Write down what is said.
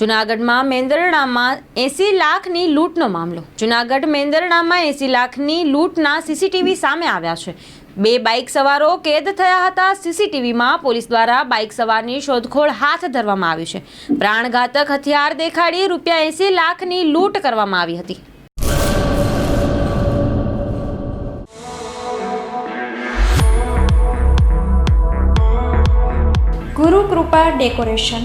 જુનાગઢમાં મેંદરડામાં એસી લાખની લૂંટનો મામલો. જુનાગઢ મેંદરડામાં એસી લાખની લૂંટના સીસીટીવી સામે આવ્યા છે. બે બાઇક સવારો કેદ થયા હતા. સીસીટીવીમાં પોલીસ દ્વારા બાઇક સવારની શોધખોળ હાથ ધરવામાં આવી છે. પ્રાણઘાતક હથિયાર દેખાડી રૂપિયા એસી લાખની લૂંટ કરવામાં આવી હતી. ગુરુ કૃપા ડેકોરેશન